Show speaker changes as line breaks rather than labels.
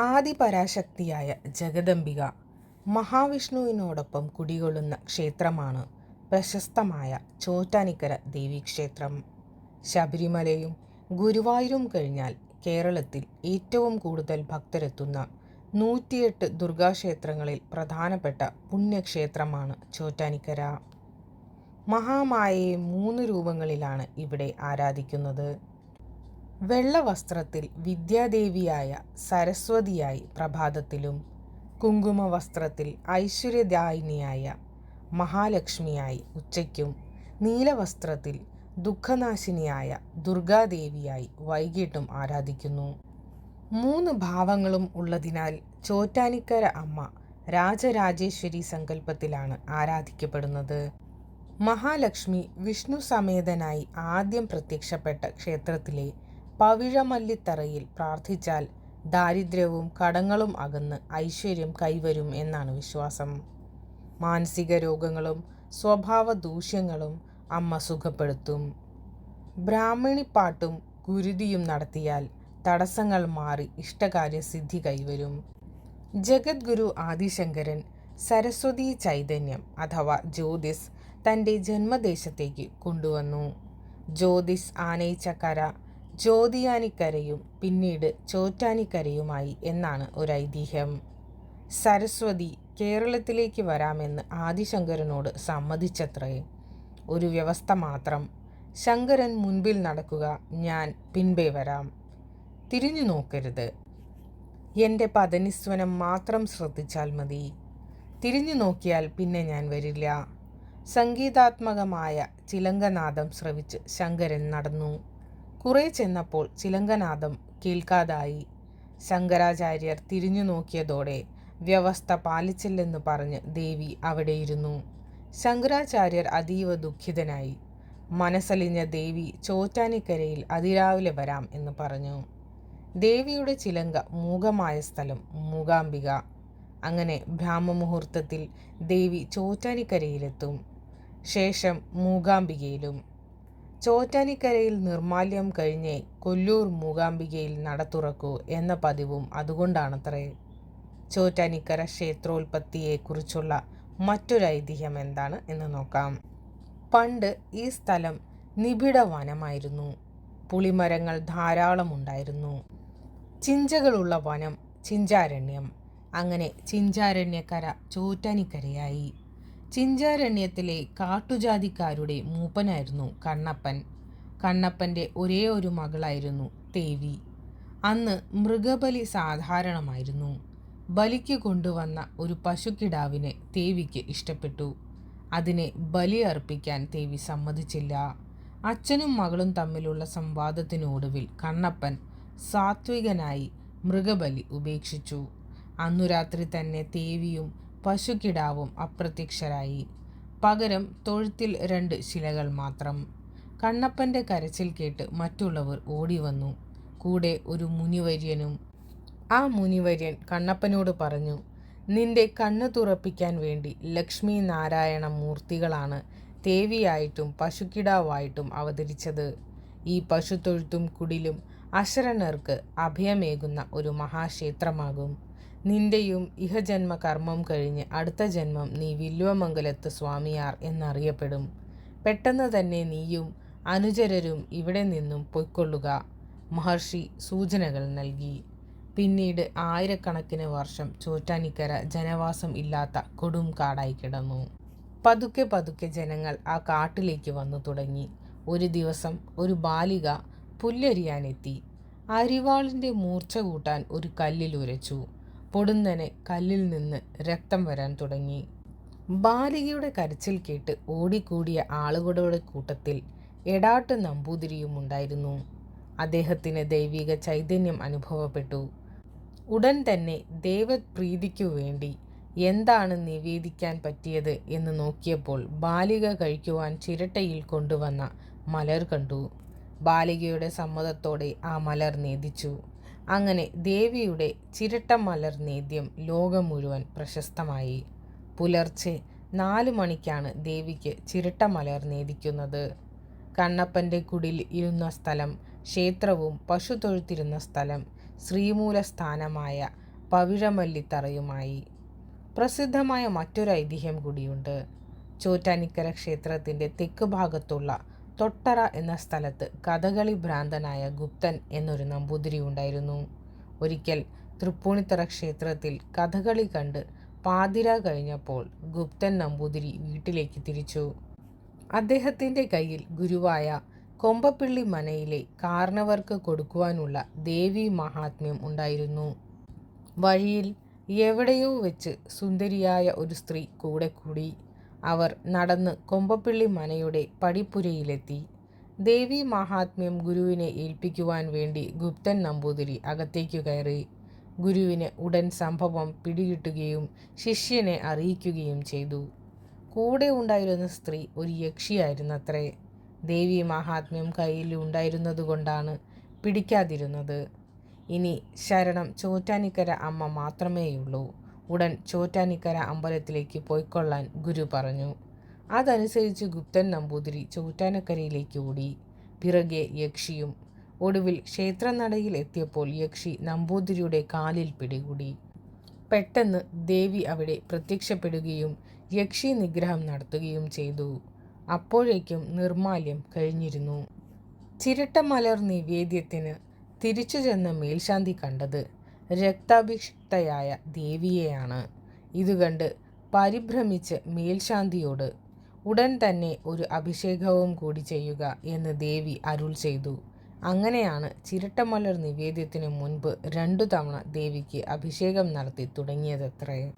ആദിപരാശക്തിയായ ജഗദംബിക മഹാവിഷ്ണുവിനോടൊപ്പം കുടികൊള്ളുന്ന ക്ഷേത്രമാണ് പ്രശസ്തമായ ചോറ്റാനിക്കര ദേവീക്ഷേത്രം. ശബരിമലയും ഗുരുവായൂരും കഴിഞ്ഞാൽ കേരളത്തിൽ ഏറ്റവും കൂടുതൽ ഭക്തരെത്തുന്ന നൂറ്റിയെട്ട് ദുർഗാക്ഷേത്രങ്ങളിൽ പ്രധാനപ്പെട്ട പുണ്യക്ഷേത്രമാണ് ചോറ്റാനിക്കര. മഹാമായയെ മൂന്ന് രൂപങ്ങളിലാണ് ഇവിടെ ആരാധിക്കുന്നത്. വെള്ള വസ്ത്രത്തിൽ വിദ്യാദേവിയായ സരസ്വതിയായി പ്രഭാതത്തിലും കുങ്കുമ വസ്ത്രത്തിൽ ഐശ്വര്യദായിനിയായ മഹാലക്ഷ്മിയായി ഉച്ചയ്ക്കും നീലവസ്ത്രത്തിൽ ദുഃഖനാശിനിയായ ദുർഗാദേവിയായി വൈകിട്ടും ആരാധിക്കുന്നു. മൂന്ന് ഭാവങ്ങളും ഉള്ളതിനാൽ ചോറ്റാനിക്കര അമ്മ രാജരാജേശ്വരി സങ്കല്പത്തിലാണ് ആരാധിക്കപ്പെടുന്നത്. മഹാലക്ഷ്മി വിഷ്ണു സമേതനായി ആദ്യം പ്രത്യക്ഷപ്പെട്ട ക്ഷേത്രത്തിലെ പവിഴമല്ലിത്തറയിൽ പ്രാർത്ഥിച്ചാൽ ദാരിദ്ര്യവും കടങ്ങളും അകന്ന് ഐശ്വര്യം കൈവരും എന്നാണ് വിശ്വാസം. മാനസിക രോഗങ്ങളും സ്വഭാവ ദൂഷ്യങ്ങളും അമ്മ സുഖപ്പെടുത്തും. ബ്രാഹ്മണിപ്പാട്ടും ഗുരുതിയും നടത്തിയാൽ തടസ്സങ്ങൾ മാറി ഇഷ്ടകാര്യസിദ്ധി കൈവരും. ജഗദ്ഗുരു ആദിശങ്കരൻ സരസ്വതി ചൈതന്യം അഥവാ ജ്യോതിസ് തന്റെ ജന്മദേശത്തേക്ക് കൊണ്ടുവന്നു. ജ്യോതിസ് ആനയിച്ചക്കര ജ്യോതിയാനിക്കരയും പിന്നീട് ചോറ്റാനിക്കരയുമായി എന്നാണ് ഒരു ഐതിഹ്യം സരസ്വതി കേരളത്തിലേക്ക് വരാമെന്ന് ആദിശങ്കരനോട് സമ്മതിച്ചത്രേ. ഒരു വ്യവസ്ഥ മാത്രം. ശങ്കരൻ മുൻപിൽ നടക്കുക ഞാൻ പിൻപേ വരാം. തിരിഞ്ഞു നോക്കരുത്. എന്റെ പതനിസ്വനം മാത്രം ശ്രദ്ധിച്ചാൽ മതി. തിരിഞ്ഞു നോക്കിയാൽ പിന്നെ ഞാൻ വരില്ല. സംഗീതാത്മകമായ ചിലങ്കനാദം ശ്രവിച്ച് ശങ്കരൻ നടന്നു. കുറെ ചെന്നപ്പോൾ ചിലങ്കനാഥം കേൾക്കാതായി. ശങ്കരാചാര്യർ തിരിഞ്ഞു നോക്കിയതോടെ വ്യവസ്ഥ പാലിച്ചില്ലെന്ന് പറഞ്ഞ് ദേവി അവിടെയിരുന്നു. ശങ്കരാചാര്യർ അതീവ ദുഃഖിതനായി. മനസ്സലിഞ്ഞ ദേവി ചോറ്റാനിക്കരയിൽ അതിരാവിലെ വരാം എന്ന് പറഞ്ഞു. ദേവിയുടെ ചിലങ്ക മൂകമായ സ്ഥലം മൂകാംബിക. അങ്ങനെ ബ്രാഹ്മമുഹൂർത്തത്തിൽ ദേവി ചോറ്റാനിക്കരയിലെത്തും. ശേഷം മൂകാംബികയിലും. ചോറ്റാനിക്കരയിൽ നിർമാല്യം കഴിഞ്ഞേ കൊല്ലൂർ മൂകാംബികയിൽ നട തുറക്കൂ എന്ന പതിവും അതുകൊണ്ടാണത്രേ. ചോറ്റാനിക്കര ക്ഷേത്രോൽപത്തിയെക്കുറിച്ചുള്ള മറ്റൊരു ഐതിഹ്യം എന്താണ് എന്ന് നോക്കാം. പണ്ട് ഈ സ്ഥലം നിബിഡ വനമായിരുന്നു പുളിമരങ്ങൾ ധാരാളം ഉണ്ടായിരുന്നു. ചിഞ്ചകളുള്ള വനം ചിഞ്ചാരണ്യം. അങ്ങനെ ചിഞ്ചാരണ്യക്കര ചോറ്റാനിക്കരയായി. ചിഞ്ചാരണ്യത്തിലെ കാട്ടുജാതിക്കാരുടെ മൂപ്പനായിരുന്നു കണ്ണപ്പൻ. കണ്ണപ്പന്റെ ഒരേ ഒരു മകളായിരുന്നു തേവി. അന്ന് മൃഗബലി സാധാരണമായിരുന്നു. ബലിക്ക് കൊണ്ടുവന്ന ഒരു പശുക്കിടാവിനെ തേവിക്ക് ഇഷ്ടപ്പെട്ടു. അതിനെ ബലി അർപ്പിക്കാൻ തേവി സമ്മതിച്ചില്ല. അച്ഛനും മകളും തമ്മിലുള്ള സംവാദത്തിനൊടുവിൽ കണ്ണപ്പൻ സാത്വികനായി മൃഗബലി ഉപേക്ഷിച്ചു. അന്നു രാത്രി തന്നെ തേവിയും പശുക്കിടാവും അപ്രത്യക്ഷരായി. പകരം തൊഴുത്തിൽ രണ്ട് ശിലകൾ മാത്രം. കണ്ണപ്പന്റെ കരച്ചിൽ കേട്ട് മറ്റുള്ളവർ ഓടിവന്നു. കൂടെ ഒരു മുനിവര്യനും. ആ മുനിവര്യൻ കണ്ണപ്പനോട് പറഞ്ഞു നിന്റെ കണ്ണു തുറപ്പിക്കാൻ വേണ്ടി ലക്ഷ്മി നാരായണ മൂർത്തികളാണ് ദേവിയായിട്ടും പശുക്കിടാവായിട്ടും അവതരിച്ചത്. ഈ പശുത്തൊഴുത്തും കുടിലും അശരണർക്ക് അഭയമേകുന്ന ഒരു മഹാക്ഷേത്രമാകും. നിന്റെയും ഇഹജന്മ കർമ്മം കഴിഞ്ഞ് അടുത്ത ജന്മം നീ വില്വമംഗലത്ത് സ്വാമിയാർ എന്നറിയപ്പെടും. പെട്ടെന്ന് തന്നെ നീയും അനുചരരും ഇവിടെ നിന്നും പൊയ്ക്കൊള്ളുക. മഹർഷി സൂചനകൾ നൽകി. പിന്നീട് ആയിരക്കണക്കിന് വർഷം ചോറ്റാനിക്കര ജനവാസം ഇല്ലാത്ത കൊടും കാടായി കിടന്നു. പതുക്കെ പതുക്കെ ജനങ്ങൾ ആ കാട്ടിലേക്ക് വന്നു തുടങ്ങി. ഒരു ദിവസം ഒരു ബാലിക പുല്ലരിയാനെത്തി. അരിവാളിന്റെ മൂർച്ച കൂട്ടാൻ ഒരു കല്ലിൽ ഉരച്ചു. പൊടുന്നനെ കല്ലിൽ നിന്ന് രക്തം വരാൻ തുടങ്ങി. ബാലികയുടെ കരച്ചിൽ കേട്ട് ഓടിക്കൂടിയ ആളുകളുടെ കൂട്ടത്തിൽ എടാട്ട് നമ്പൂതിരിയും ഉണ്ടായിരുന്നു. അദ്ദേഹത്തിന് ദൈവിക ചൈതന്യം അനുഭവപ്പെട്ടു. ഉടൻ തന്നെ ദേവപ്രീതിക്കു വേണ്ടി എന്താണ് നിവേദിക്കാൻ പറ്റിയത് എന്ന് നോക്കിയപ്പോൾ ബാലിക കഴിക്കുവാൻ ചിരട്ടയിൽ കൊണ്ടുവന്ന മലർ കണ്ടു. ബാലികയുടെ സമ്മതത്തോടെ ആ മലർ നേദിച്ചു. അങ്ങനെ ദേവിയുടെ ചിരട്ടമലർ നേദ്യം ലോകം മുഴുവൻ പ്രശസ്തമായി. പുലർച്ചെ നാല് മണിക്കാണ് ദേവിക്ക് ചിരട്ടമലർ നേദിക്കുന്നത്. കണ്ണപ്പന്റെ കുടിൽ ഇരുന്ന സ്ഥലം ക്ഷേത്രവും പശു തൊഴുത്തിരുന്ന സ്ഥലം ശ്രീമൂലസ്ഥാനമായ പവിഴമല്ലിത്തറയുമായി. പ്രസിദ്ധമായ മറ്റൊരു ഐതിഹ്യം കൂടിയുണ്ട്. ചോറ്റാനിക്കര ക്ഷേത്രത്തിന്റെ തെക്ക് ഭാഗത്തുള്ള തൊട്ടറ എന്ന സ്ഥലത്ത് കഥകളി ഭ്രാന്തനായ ഗുപ്തൻ എന്നൊരു നമ്പൂതിരി ഉണ്ടായിരുന്നു. ഒരിക്കൽ തൃപ്പൂണിത്തറ ക്ഷേത്രത്തിൽ കഥകളി കണ്ട് പാതിര കഴിഞ്ഞപ്പോൾ ഗുപ്തൻ നമ്പൂതിരി വീട്ടിലേക്ക് തിരിച്ചു. അദ്ദേഹത്തിന്റെ കയ്യിൽ ഗുരുവായ കൊമ്പപ്പിള്ളി മനയിലെ കാർണവർക്ക് കൊടുക്കുവാനുള്ള ദേവി മഹാത്മ്യം ഉണ്ടായിരുന്നു. വഴിയിൽ എവിടെയോ വെച്ച് സുന്ദരിയായ ഒരു സ്ത്രീ കൂടെ കൂടി അവർ നടന്ന് കൊമ്പപ്പിള്ളി മനയുടെ പടിപ്പുരയിലെത്തി. ദേവി മഹാത്മ്യം ഗുരുവിനെ ഏൽപ്പിക്കുവാൻ വേണ്ടി ഗുപ്തൻ നമ്പൂതിരി അകത്തേക്കു കയറി. ഗുരുവിന് ഉടൻ സംഭവം പിടികിട്ടുകയും ശിഷ്യനെ അറിയിക്കുകയും ചെയ്തു. കൂടെ ഉണ്ടായിരുന്ന സ്ത്രീ ഒരു യക്ഷിയായിരുന്നത്രേ. ദേവി മഹാത്മ്യം കയ്യിൽ ഉണ്ടായിരുന്നതുകൊണ്ടാണ് പിടിക്കാതിരുന്നത്. ഇനി ശരണം ചോറ്റാനിക്കര അമ്മ മാത്രമേയുള്ളൂ. ഉടൻ ചോറ്റാനിക്കര അമ്പലത്തിലേക്ക് പോയിക്കൊള്ളാൻ ഗുരു പറഞ്ഞു. അതനുസരിച്ച് ഗുപ്തൻ നമ്പൂതിരി ചോറ്റാനക്കരയിലേക്ക് ഓടി. പിറകെ യക്ഷിയും ഒടുവിൽ ക്ഷേത്രനടയിൽ എത്തിയപ്പോൾ യക്ഷി നമ്പൂതിരിയുടെ കാലിൽ പിടികൂടി. പെട്ടെന്ന് ദേവി അവിടെ പ്രത്യക്ഷപ്പെടുകയും യക്ഷി നിഗ്രഹം നടത്തുകയും ചെയ്തു. അപ്പോഴേക്കും നിർമാല്യം കഴിഞ്ഞിരുന്നു. ചിരട്ടമലർ നിവേദ്യത്തിന് തിരിച്ചു ചെന്ന മേൽശാന്തി കണ്ടത് രക്താഭിഷിക്തയായ ദേവിയെയാണ്. ഇതുകണ്ട് പരിഭ്രമിച്ച് മേൽശാന്തിയോട് ഉടൻ തന്നെ ഒരു അഭിഷേകവും കൂടി ചെയ്യുക എന്ന് ദേവി അരുൾ ചെയ്തു. അങ്ങനെയാണ് ചിരട്ടമലർ നിവേദ്യത്തിനു മുൻപ് രണ്ടു തവണ ദേവിക്ക് അഭിഷേകം നടത്തി തുടങ്ങിയതത്രേ.